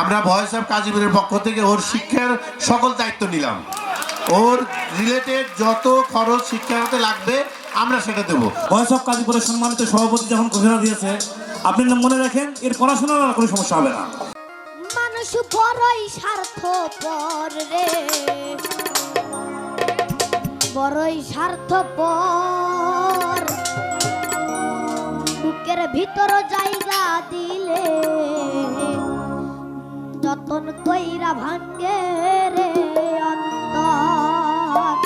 আমরা voice of কাজীপুরের পক্ষ থেকে ওর শিক্ষার সকল দায়িত্ব নিলাম। ওর রিলেটেড যত খরচ শিক্ষা হতে লাগবে আমরা সেটা দেবো। ভয়েস অফ কাজীপুরের সম্মানিত সভাপতি যখন ঘোষণা দিয়েছে আপনি মনে রাখেন এর পড়াশোনার আর কোনো সমস্যা হবে না। মানুষ বড়ই স্বার্থপর রে। বড়ই স্বার্থপর। বুকের ভিতর জায়গা দিলে যতন কইরা ভাঙ্গে রে অন্তর।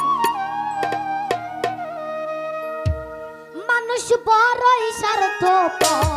মানুষ বড়ই স্বার্থপর।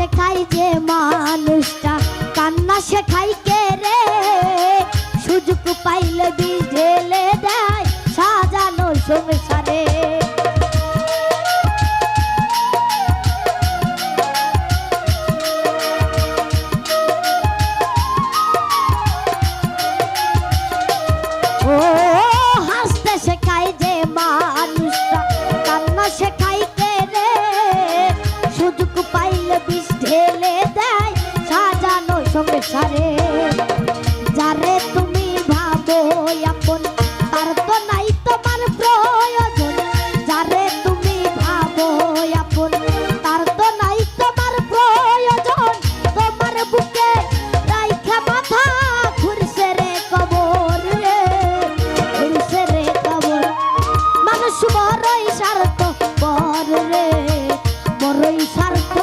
শেখাই যে মানুষটা কান্না শেখাই কে রে? সুযোগ পাইলে বিষ সংসারে যারে তুমি ভাবো আপন, তার তো নাই তোমার প্রয়োজন। যারে তুমি ভাবো আপন, তার তো নাই তোমার প্রয়োজন। তোমার বুকে রাইখা মাথা, ঘুরছে রে কবর রে, ঘুরছে রে কবর। মানুষ বড়ই স্বার্থ পর রে বড়ই স্বার্থ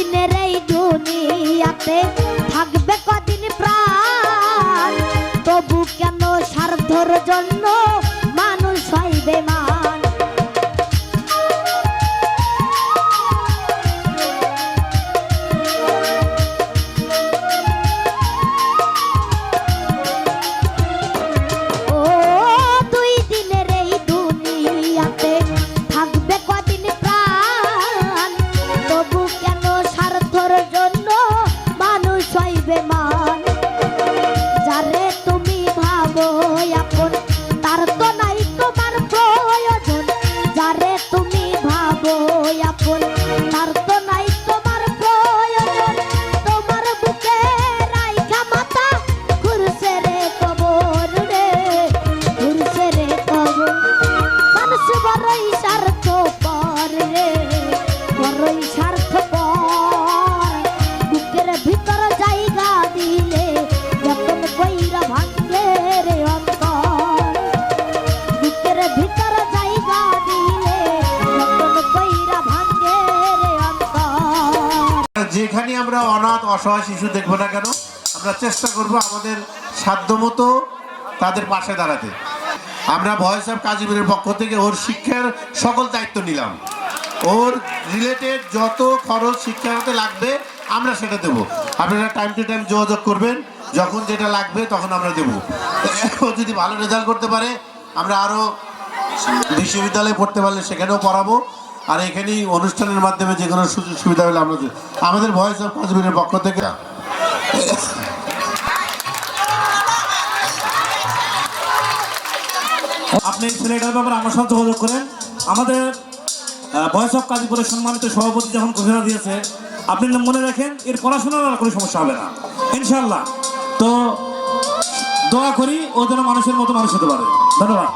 দিনের এই দুনিয়াতে থাকবে কদিন প্রাণ। তবু কেন স্বার্থর জন্য অসহায় শিশু দেখব না কেন? আমরা চেষ্টা করব আমাদের সাধ্যমতো তাদের পাশে দাঁড়াতে। আমরা ভয়েস অফ কাজিমের পক্ষ থেকে ওর শিক্ষার সকল দায়িত্ব নিলাম। ওর রিলেটেড যত খরচ শিক্ষা হতে লাগবে, আমরা সেটা দেবো। আপনারা টাইম টু টাইম যোগাযোগ করবেন, যখন যেটা লাগবে তখন আমরা দেবো। যদি ভালো রেজাল্ট করতে পারে, আমরা আরও বিশ্ববিদ্যালয়ে পড়তে পারলে সেখানেও পড়াবো। আর এখানেই অনুষ্ঠানের মাধ্যমে যে কোনো সুযোগ সুবিধা হলে আমরা আমাদের ভয়েস অফ কাশ্মীরের পক্ষ থেকে আপনি ছেলেটার ব্যাপারে আমার সাথে যোগাযোগ করেন। আমাদের ভয়েস অফ কাজীপুরের সম্মানিত সভাপতি যখন ঘোষণা দিয়েছে, আপনি মনে রাখেন, এর পড়াশোনার আর কোনো সমস্যা হবে না। ইনশাল্লাহ তো দোয়া করি ও যেন মানুষের মতো মানুষ হতে পারে। ধন্যবাদ।